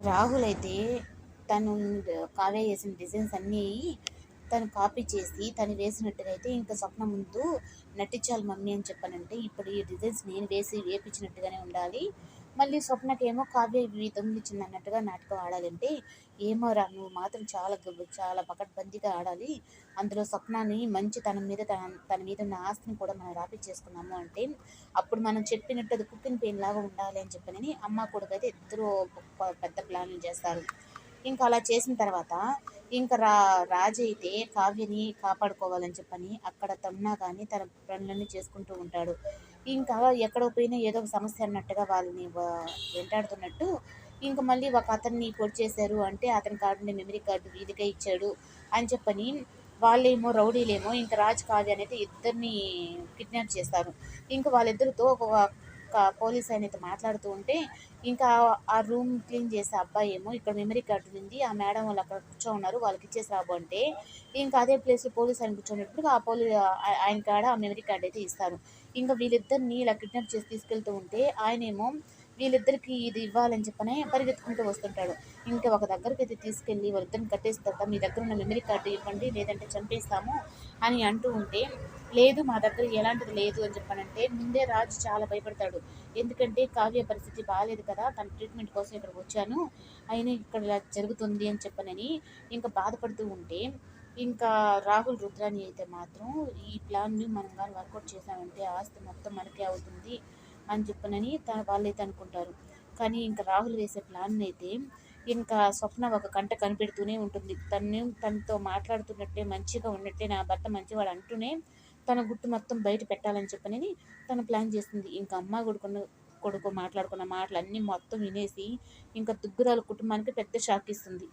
రాహుల్ అయితే తను కావ్య వేసిన డిజైన్స్ అన్నీ తను కాపీ చేసి తను వేసినట్టుగా అయితే ఇంకా స్వప్న ముందు నటించాలి మమ్మీ అని చెప్పానంటే ఇప్పుడు ఈ డిజైన్స్ నేను వేసి వేపించినట్టుగానే ఉండాలి. మళ్ళీ స్వప్నకేమో కావ్య ఇవి ఇచ్చింది అన్నట్టుగా నాటకం ఆడాలంటే ఏమో రా నువ్వు మాత్రం చాలా చాలా పకడ్బందీగా ఆడాలి. అందులో స్వప్నాన్ని మంచి తన మీద తన తన మీద ఉన్న ఆస్తిని కూడా మనం రాపిచ్చేసుకున్నాము అంటే అప్పుడు మనం చెప్పినట్టు అది కుక్కిన పెయిన్ లాగా ఉండాలి అని చెప్పనని అమ్మ కొడుకు అయితే ఇద్దరు పెద్ద ప్లాన్లు చేస్తారు. ఇంకా అలా చేసిన తర్వాత ఇంకా రా రాజు అయితే కావ్యని కాపాడుకోవాలని చెప్పని అక్కడ తమ్నా కానీ తన పనులన్నీ చేసుకుంటూ ఉంటాడు. ఇంకా ఎక్కడ పోయినా ఏదో ఒక సమస్య అన్నట్టుగా వాళ్ళని వెంటాడుతున్నట్టు ఇంకా మళ్ళీ ఒక అతన్ని పొడి చేశారు అంటే అతని కార్డుని మెమరీ కార్డు వీధిగా ఇచ్చాడు అని చెప్పని వాళ్ళేమో రౌడీలేమో ఇంకా రాజ్ కావ్య అనేది ఇద్దరిని కిడ్నాప్ చేస్తారు. ఇంకా వాళ్ళిద్దరితో ఒక పోలీస్ ఆయన అయితే మాట్లాడుతూ ఉంటే ఇంకా ఆ రూమ్ క్లీన్ చేసే అబ్బాయి ఏమో ఇక్కడ మెమరీ కార్డు ఉంది ఆ మేడం వాళ్ళు అక్కడ కూర్చో ఉన్నారు వాళ్ళకి ఇచ్చేసి రాబో అంటే ఇంకా అదే ప్లేస్లో పోలీస్ ఆయన కూర్చున్నప్పుడు ఆ పోలీ ఆయన కాడ ఆ మెమరీ కార్డు అయితే ఇస్తారు. ఇంకా వీళ్ళిద్దరిని ఇలా కిడ్నాప్ చేసి తీసుకెళ్తూ ఉంటే ఆయనేమో వీళ్ళిద్దరికి ఇది ఇవ్వాలని చెప్పనే పరిగెత్తుకుంటూ వస్తుంటాడు. ఇంకా ఒక దగ్గరికి అయితే తీసుకెళ్ళి వాళ్ళిద్దరిని కట్టేసిన మీ దగ్గర ఉన్న మెమరీ కార్డు ఇవ్వండి లేదంటే చంపేస్తాము అని అంటూ ఉంటే లేదు మా దగ్గర ఎలాంటిది లేదు అని చెప్పానంటే ముందే రాజు చాలా భయపడతాడు. ఎందుకంటే కావ్య పరిస్థితి బాగాలేదు కదా తన ట్రీట్మెంట్ కోసం ఇక్కడికి వచ్చాను అయినా ఇక్కడ ఇలా జరుగుతుంది అని చెప్పనని ఇంకా బాధపడుతూ ఉంటే ఇంకా రాహుల్ రుద్రాని అయితే మాత్రం ఈ ప్లాన్ని మనం కానీ వర్కౌట్ చేశామంటే ఆస్తి మొత్తం మనకే అవుతుంది. అని చెప్పనని తన వాళ్ళైతే అనుకుంటారు. కానీ ఇంకా రాహుల్ వేసే ప్లాన్ అయితే ఇంకా స్వప్న ఒక కంట కనిపెడుతూనే ఉంటుంది. తను తనతో మాట్లాడుతున్నట్టే మంచిగా ఉన్నట్టే నా భర్త మంచివాడు అంటూనే తన గుట్టు మొత్తం బయట పెట్టాలని చెప్పనని తను ప్లాన్ చేస్తుంది. ఇంకా అమ్మ కొడుకున్న కొడుకు మాట్లాడుకున్న మాటలన్నీ మొత్తం వినేసి ఇంకా దుగ్గురాల కుటుంబానికి పెద్ద షాక్ ఇస్తుంది.